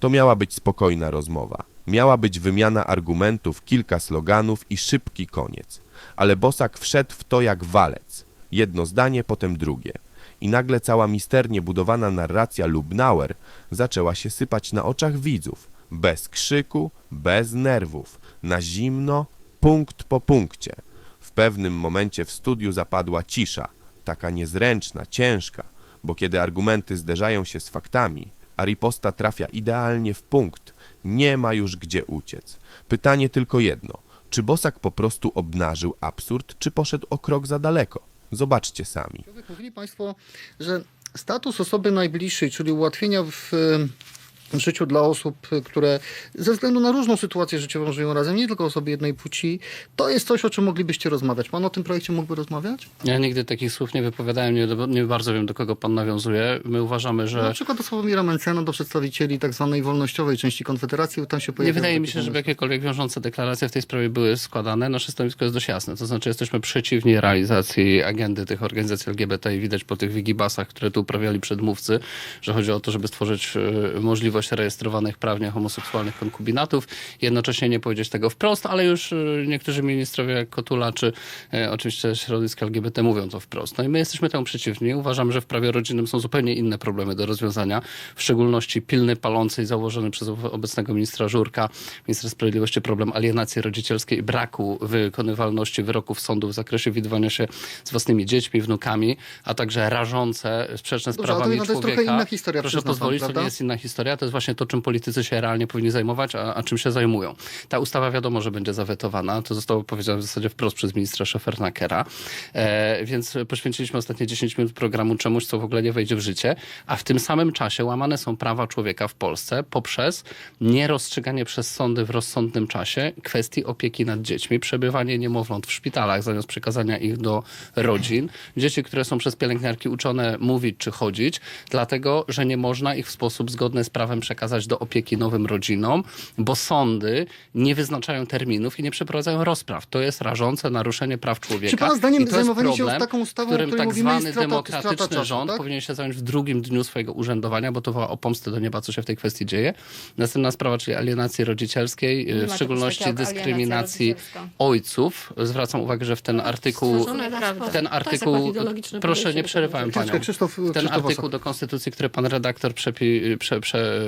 To miała być spokojna rozmowa. Miała być wymiana argumentów, kilka sloganów i szybki koniec. Ale Bosak wszedł w to jak walec. Jedno zdanie, potem drugie. I nagle cała misternie budowana narracja Lubnauer zaczęła się sypać na oczach widzów. Bez krzyku, bez nerwów. Na zimno, punkt po punkcie. W pewnym momencie w studiu zapadła cisza, taka niezręczna, ciężka, bo kiedy argumenty zderzają się z faktami, a riposta trafia idealnie w punkt, nie ma już gdzie uciec. Pytanie tylko jedno: czy Bosak po prostu obnażył absurd, czy poszedł o krok za daleko? Zobaczcie sami. Mówili Państwo, że status osoby najbliższej, czyli ułatwienia w życiu dla osób, które ze względu na różną sytuację życiową żyją razem, nie tylko osoby jednej płci, to jest coś, o czym moglibyście rozmawiać. Pan o tym projekcie mógłby rozmawiać? Ja nigdy takich słów nie wypowiadałem, nie, nie bardzo wiem, do kogo pan nawiązuje. My uważamy, że... Na przykład do Sławomira Mencena, do przedstawicieli tak zwanej wolnościowej części Konfederacji, tam się Nie pojawiają wydaje mi się, żeby jakiekolwiek wiążące deklaracje w tej sprawie były składane. Nasze stanowisko jest dość jasne. To znaczy jesteśmy przeciwni realizacji agendy tych organizacji LGBT i widać po tych wigibasach, które tu uprawiali przedmówcy, że chodzi o to, żeby stworzyć e, możliwość rejestrowanych prawnie homoseksualnych konkubinatów. Jednocześnie nie powiedzieć tego wprost, ale już e, niektórzy ministrowie jak Kotula czy e, oczywiście środowiska LGBT mówią to wprost. No i my jesteśmy temu przeciwni. Uważamy, że w prawie rodzinnym są zupełnie inne problemy do rozwiązania, w szczególności pilny, palący i założony przez ob- obecnego ministra Żurka, ministra sprawiedliwości problem alienacji rodzicielskiej i braku wykonywalności wyroków sądu w zakresie widywania się z własnymi dziećmi, wnukami, a także rażące, sprzeczne z Dobrze, ale to prawami jednak to jest trochę człowieka. inna historia, Proszę przyzna pan, pozwolić, to nie jest inna historia, to jest właśnie to, czym politycy się realnie powinni zajmować, a, a czym się zajmują. Ta ustawa wiadomo, że będzie zawetowana, to zostało powiedziane w zasadzie wprost przez ministra Schofernakera, e, więc poświęciliśmy ostatnie 10 minut programu czemuś, co w ogóle nie wejdzie w życie, a w tym samym czasie łamane są prawa człowieka w Polsce poprzez nierozstrzyganie przez sądy w rozsądnym czasie kwestii opieki nad dziećmi, przebywanie niemowląt w szpitalach zamiast przekazania ich do rodzin, dzieci, które są przez pielęgniarki uczone mówić czy chodzić, dlatego, że nie można ich w sposób zgodny z prawem przekazać do opieki nowym rodzinom, bo sądy nie wyznaczają terminów i nie przeprowadzają rozpraw. To jest rażące naruszenie praw człowieka. Czy pana zdaniem I to jest zajmowanie się problem, taką ustawą, którym tak zwany strata- demokratyczny strata czasu, rząd tak? powinien się zająć w drugim dniu swojego urzędowania, bo to woła o pomstę do nieba, co się w tej kwestii dzieje. Następna sprawa, czyli alienacji rodzicielskiej, ma w czegoś szczególności dyskryminacji ojców. Zwracam uwagę, że w ten artykuł... Stworzone prawo. Ten To jest artykuł, proszę, nie przerywałem panią. Krzysztof- Ten Krzysztof artykuł do Konstytucji, który pan redaktor przepi, prze, prze, em, Artykuł 18,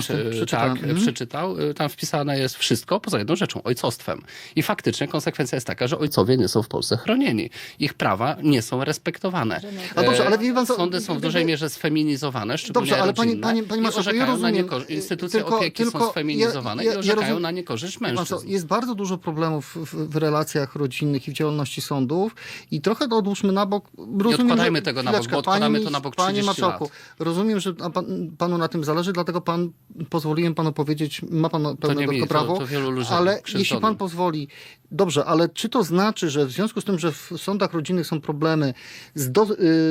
przy- przeczytałem. tak, Mhm. przeczytał, y, tam wpisane jest wszystko poza jedną rzeczą, ojcostwem. I faktycznie konsekwencja jest taka, że ojcowie nie są w Polsce chronieni. Ich prawa nie są respektowane. A dobrze, E, ale wie pan co, Sądy są w dużej mierze sfeminizowane, szczególnie Dobrze, ale panie- rodzinne, panie- panie i marszałku, ja rozumiem, Instytucje tylko- opieki tylko są sfeminizowane ja- i ja orzekają rozumiem- na niekorzyść Wie pan mężczyzn. Jest bardzo dużo problemów w, w relacjach rodzinnych i w działalności sądów i trochę to odłóżmy na bok. Rozumiem, odkładajmy że- tego na bok, bo odkładamy panie to na bok Panie 30 marszałku, lat. rozumiem, że pan, panu na tym zależy, dlatego pan pozwoliłem panu powiedzieć, ma pan pełne nie do mi, to to- prawo, to wielu ludziom ale jeśli pan pozwoli, dobrze, ale czy to znaczy, że w związku z tym, że w sądach rodzinnych są problemy z, do, y,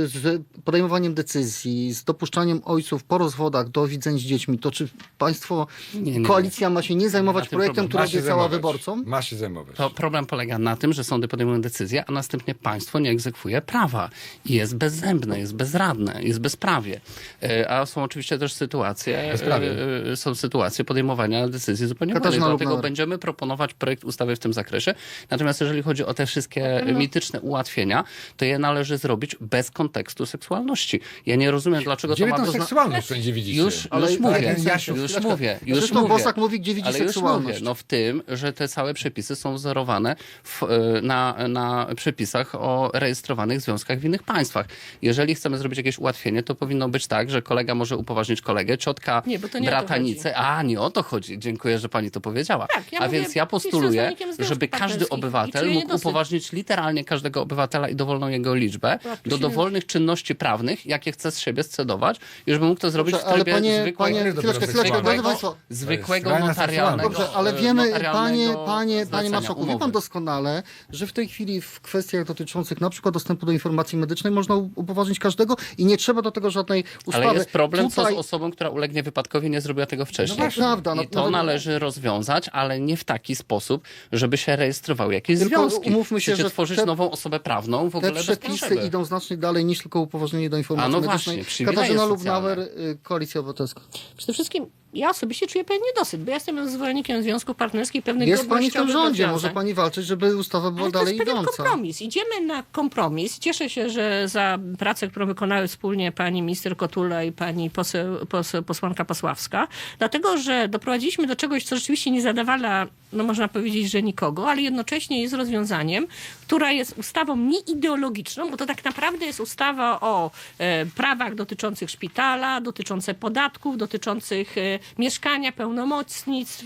z podejmowaniem decyzji, z dopuszczaniem ojców po rozwodach do widzeń z dziećmi, to czy państwo, Nie, nie, koalicja ma się nie zajmować projektem, który obiecała wyborcom? Ma się zajmować. To problem polega na tym, że sądy podejmują decyzje, a następnie państwo nie egzekwuje prawa i jest bezzębne, jest bezradne, jest bezprawie. E, A są oczywiście też sytuacje, e, e, są sytuacje podejmowania decyzji zupełnie wolnych. Dlatego będziemy proponować projekt ustawy w tym zakresie. Natomiast jeżeli chodzi o te wszystkie mityczne ułatwienia, to je należy zrobić bez kontekstu seksualności. Ja nie rozumiem, dlaczego Gdzie to ma zna- seksualność wszędzie widzicie? Już, Ale- już ale mówię, Jasiu, już chwileczkę. mówię, już Zresztą mówię. Bosak mówi, gdzie widzi Ale już seksualność. mówię, no w tym, że te całe przepisy są wzorowane w, e, na, na przepisach o rejestrowanych związkach w innych państwach. Jeżeli chcemy zrobić jakieś ułatwienie, to powinno być tak, że kolega może upoważnić kolegę, ciotka Nie, bo to nie bratanicę. A, nie o to chodzi. Dziękuję, że pani to powiedziała. Tak, ja A mówię, więc ja postuluję, żeby każdy obywatel mógł niedosyt. upoważnić literalnie każdego obywatela i dowolną jego liczbę Tak, do dowolnych czynności prawnych, jakie chce z siebie scedować i żeby mógł to zrobić Dobrze, w trybie panie, zwykłej panie, chwileczkę, chwileczkę, zwykłego skrajna notarialnego. Dobrze, ale wiemy, panie, panie, panie marszałku, wie pan doskonale, że w tej chwili w kwestiach dotyczących na przykład dostępu do informacji medycznej można upoważnić każdego i nie trzeba do tego żadnej ustawy. Ale jest problem, co Tutaj- z osobą, która ulegnie wypadkowi, nie zrobi zrobiła tego wcześniej. właśnie. Prawda, no- I to no- należy rozwiązać, ale nie w taki sposób, żeby się rejestrowały jakieś Tylko związki. umówmy się, Chcecie że tworzyć te- nową osobę prawną w Te ogóle bez przepisy idą znacznie dalej niż tylko upoważnienie do informacji A no medycznej. właśnie, Katarzyna. Lubnauer, y, Koalicja Obywatelska. Przede wszystkim ja osobiście czuję pewien niedosyt, bo ja jestem zwolennikiem związków partnerskich, pewnych Jest pani w tym rządzie, może pani walczyć, żeby ustawa była Ale to dalej jest pewien idąca. kompromis. Idziemy na kompromis. Cieszę się, że za pracę, którą wykonały wspólnie pani minister Kotula i pani poseł, poseł, posłanka Pasławska, dlatego, że doprowadziliśmy do czegoś, co rzeczywiście nie zadawala, no można powiedzieć, że nikogo, ale jednocześnie jest rozwiązaniem, która jest ustawą nieideologiczną, bo to tak naprawdę jest ustawa o e, prawach dotyczących szpitala, dotyczące podatków, dotyczących e, mieszkania, pełnomocnictw,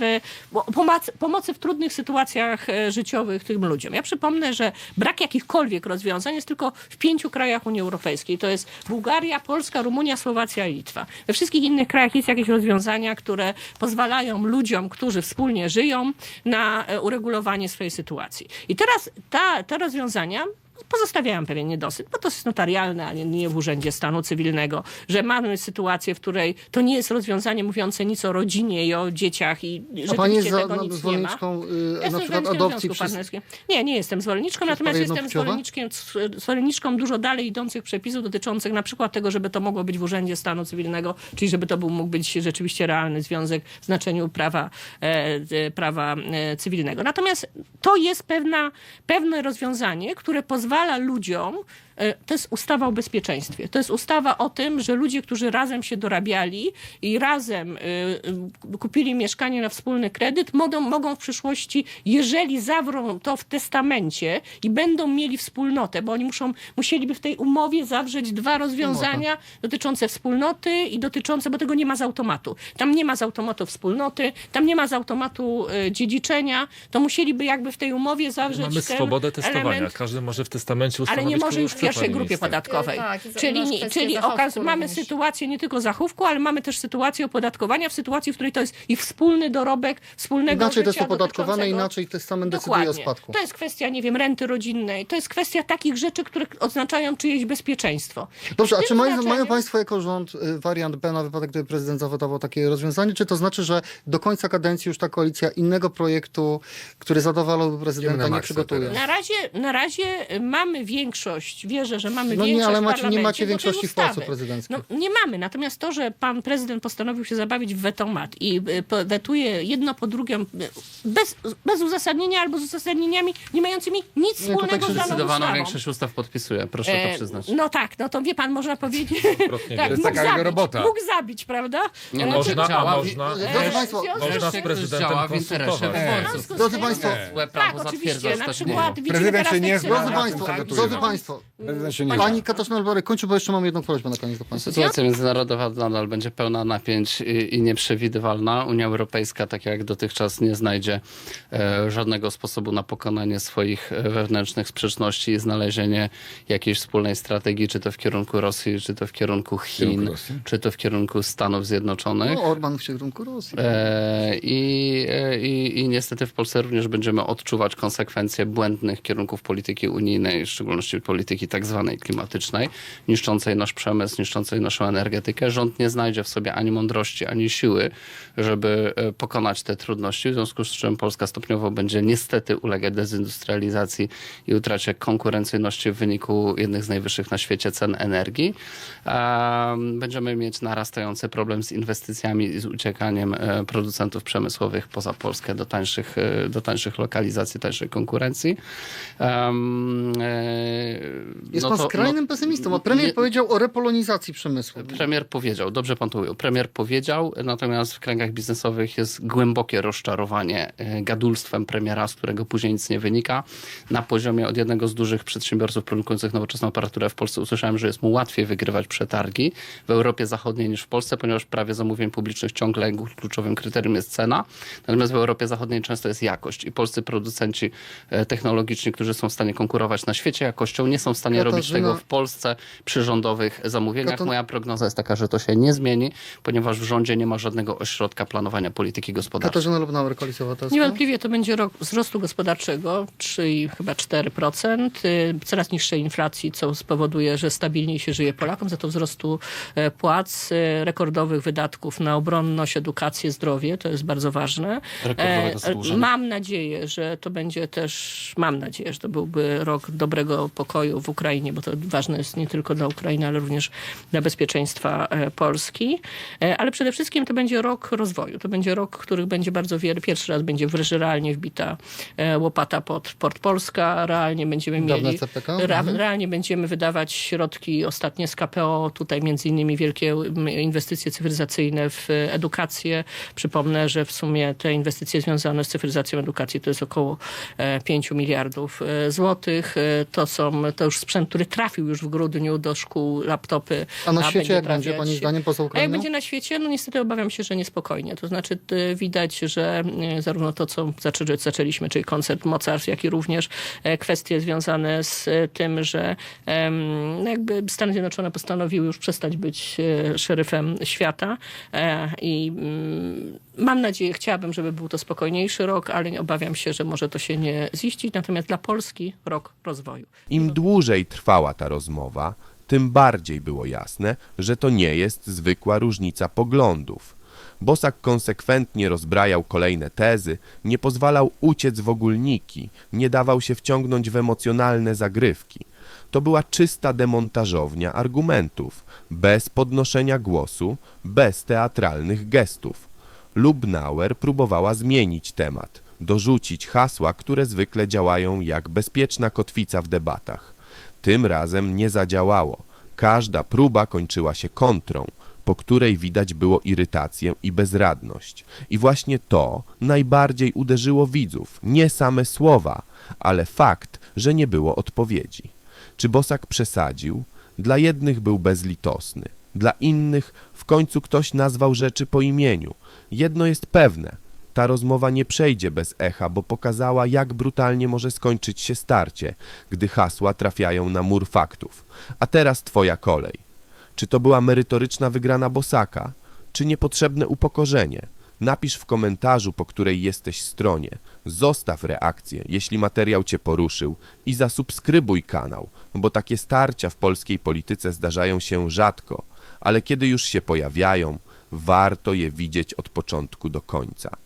pomocy w trudnych sytuacjach e, życiowych tym ludziom. Ja przypomnę, że brak jakichkolwiek rozwiązań jest tylko w pięciu krajach Unii Europejskiej. To jest Bułgaria, Polska, Rumunia, Słowacja i Litwa. We wszystkich innych krajach jest jakieś rozwiązania, które pozwalają ludziom, którzy wspólnie żyją, na e, uregulowanie swojej sytuacji. I teraz ta, te rozwiązania pozostawiają pewien niedosyt, bo to jest notarialne, a nie, nie w Urzędzie Stanu Cywilnego, że mamy sytuację, w której to nie jest rozwiązanie mówiące nic o rodzinie i o dzieciach i A pani rzeczywiście jest tego nic nie ma. zwolenniczką y, na przykład zwolenniczką adopcji przez... Nie, nie jestem zwolenniczką, natomiast jestem zwolenniczkiem, zwolenniczką dużo dalej idących przepisów dotyczących na przykład tego, żeby to mogło być w Urzędzie Stanu Cywilnego, czyli żeby to był, mógł być rzeczywiście realny związek w znaczeniu prawa, e, e, prawa e, cywilnego. Natomiast to jest pewna, pewne rozwiązanie, które pozwala ludziom e, to jest ustawa o bezpieczeństwie. To jest ustawa o tym, że ludzie, którzy razem się dorabiali i razem y, y, kupili mieszkanie na wspólny kredyt, mogą, mogą w przyszłości, jeżeli zawrą to w testamencie i będą mieli wspólnotę, bo oni muszą, musieliby w tej umowie zawrzeć dwa rozwiązania dotyczące wspólnoty i dotyczące, bo tego nie ma z automatu. Tam nie ma z automatu wspólnoty, tam nie ma z automatu dziedziczenia, to musieliby jakby w tej umowie zawrzeć Mamy swobodę testowania. element Każdy może w testamencie ale ustanowić nie może już pierwszej grupie minister. podatkowej. Tak, i za- czyli czyli okaz, mamy również. sytuację nie tylko zachówku, ale mamy też sytuację opodatkowania w sytuacji, w której to jest ich wspólny dorobek wspólnego Inaczej to jest opodatkowane, inaczej testament decyduje o Dokładnie. spadku. To jest kwestia, nie wiem, renty rodzinnej. To jest kwestia takich rzeczy, które oznaczają czyjeś bezpieczeństwo. Dobrze, a czy mają, znaczeniem- mają Państwo jako rząd y, wariant B na wypadek, gdyby prezydent zawodował takie rozwiązanie? Czy to znaczy, że do końca kadencji już ta koalicja innego projektu, który zadowalałby prezydenta, nie przygotuje? Na razie, na razie mamy większość, wierzę, że mamy No nie, większość ale w macie- nie macie większości w. Pałacu Prezydenckim. No nie mamy, natomiast to, że pan prezydent postanowił się zabawić w wetomat i y, wetuje jedno po drugim y, bez, bez uzasadnienia albo z uzasadnieniami nie mającymi nic wspólnego tak się z Zdecydowaną ustawą. większość ustaw podpisuje, proszę E, to przyznać. No tak, no to wie pan, można powiedzieć. Tak, To jest taka jego zabić, robota. Mógł zabić, prawda? Nie, E, no, Można, a można, Drodzy też, Państwo, można z prezydentem działa w interesie konsultować. z Drodzy Państwo, Tak, oczywiście. Na przykład Prezydent się nie zna. Drodzy Państwo, się nie Pani Albory, kończę, bo jeszcze mam jedną prośbę na koniec do Państwa. Sytuacja międzynarodowa nadal będzie pełna napięć i, i nieprzewidywalna. Unia Europejska, tak jak dotychczas, nie znajdzie e, żadnego sposobu na pokonanie swoich e, wewnętrznych sprzeczności i znalezienie jakiejś wspólnej strategii, czy to w kierunku Rosji, czy to w kierunku Chin, kierunku czy to w kierunku Stanów Zjednoczonych. No, Orban w kierunku Rosji. E, I, e, i, I niestety w Polsce również będziemy odczuwać konsekwencje błędnych kierunków polityki unijnej, w szczególności polityki tak zwanej klimatycznej, niszczącej nasz przemysł, niszczącej naszą energetykę. Rząd nie znajdzie w sobie ani mądrości, ani siły, żeby e, pokonać te trudności, w związku z czym Polska stopniowo będzie niestety ulegać dezindustrializacji i utracie konkurencyjności w wyniku jednych z najwyższych na świecie cen energii. Em, Będziemy mieć narastający problem z inwestycjami i z uciekaniem e, producentów przemysłowych poza Polskę do tańszych, e, do tańszych lokalizacji, tańszej konkurencji. Jest no pan to- skrajnym no, pesymistą, a premier nie- powiedział o repolonizacji przemysłu. Premier powiedział, dobrze pan to ujął. Premier powiedział, natomiast w kręgach biznesowych jest głębokie rozczarowanie e, gadulstwem premiera, z którego później nic nie wynika. Na poziomie od jednego z dużych przedsiębiorców produkujących nowoczesną aparaturę w Polsce usłyszałem, że jest mu łatwiej wygrywać przetargi w Europie Zachodniej niż w Polsce, ponieważ prawie zamówień publicznych ciągle kluczowym kryterium jest cena. Natomiast w Europie Zachodniej często jest jakość i polscy producenci e, technologiczni, którzy są w stanie konkurować na świecie jakością, nie są w stanie stanie robić Katarzyna- tego w Polsce przy rządowych zamówieniach. Katon- Moja prognoza jest taka, że to się nie zmieni, ponieważ w rządzie nie ma żadnego ośrodka planowania polityki gospodarczej. Katarzyna Lubnauer, Koalicja Obywatelska. Niewątpliwie to będzie rok wzrostu gospodarczego, 3 i chyba 4%, y, coraz niższej inflacji, co spowoduje, że stabilniej się żyje Polakom, za to wzrostu e, płac, e, rekordowych wydatków na obronność, edukację, zdrowie, to jest bardzo ważne. E. Mam nadzieję, że to będzie też, mam nadzieję, że to byłby rok dobrego pokoju w Ukrainie, bo to ważne jest nie tylko dla Ukrainy, ale również dla bezpieczeństwa e, Polski. E, Ale przede wszystkim to będzie rok rozwoju. To będzie rok, który będzie bardzo wiele. Pierwszy raz będzie wreszcie realnie wbita e, łopata pod Port Polska. Realnie będziemy Dawne mieli. Ra, Mhm. realnie będziemy wydawać środki ostatnie z KPO. Tutaj między innymi wielkie inwestycje cyfryzacyjne w edukację. Przypomnę, że w sumie te inwestycje związane z cyfryzacją edukacji to jest około e, 5 miliardów złotych. To są, to już sprzęt, który trafił już w grudniu do szkół, laptopy. A na świecie jak trafiać- będzie, pani zdaniem, poza a jak Ukrainą? będzie na świecie? No niestety obawiam się, że niespokojnie. To znaczy widać, że y, zarówno to, co zaczę, zaczęliśmy, czyli koncert mocarstw, jak i również e, kwestie związane z e, tym, że jakby Stany Zjednoczone postanowiły już przestać być e, szeryfem świata e, i mm, mam nadzieję, chciałabym, żeby był to spokojniejszy rok, ale obawiam się, że może to się nie ziścić. Natomiast dla Polski rok rozwoju. Im dłużej trwała ta rozmowa, tym bardziej było jasne, że to nie jest zwykła różnica poglądów. Bosak konsekwentnie rozbrajał kolejne tezy, nie pozwalał uciec w ogólniki, nie dawał się wciągnąć w emocjonalne zagrywki. To była czysta demontażownia argumentów, bez podnoszenia głosu, bez teatralnych gestów. Lubnauer próbowała zmienić temat, dorzucić hasła, które zwykle działają jak bezpieczna kotwica w debatach. Tym razem nie zadziałało. Każda próba kończyła się kontrą, po której widać było irytację i bezradność. I właśnie to najbardziej uderzyło widzów, nie same słowa, ale fakt, że nie było odpowiedzi. Czy Bosak przesadził? Dla jednych był bezlitosny, dla innych w końcu ktoś nazwał rzeczy po imieniu. Jedno jest pewne, ta rozmowa nie przejdzie bez echa, bo pokazała, jak brutalnie może skończyć się starcie, gdy hasła trafiają na mur faktów. A teraz twoja kolej. Czy to była merytoryczna wygrana Bosaka, czy niepotrzebne upokorzenie? Napisz w komentarzu, po której jesteś stronie. Zostaw reakcję, jeśli materiał Cię poruszył i zasubskrybuj kanał, bo takie starcia w polskiej polityce zdarzają się rzadko, ale kiedy już się pojawiają, warto je widzieć od początku do końca.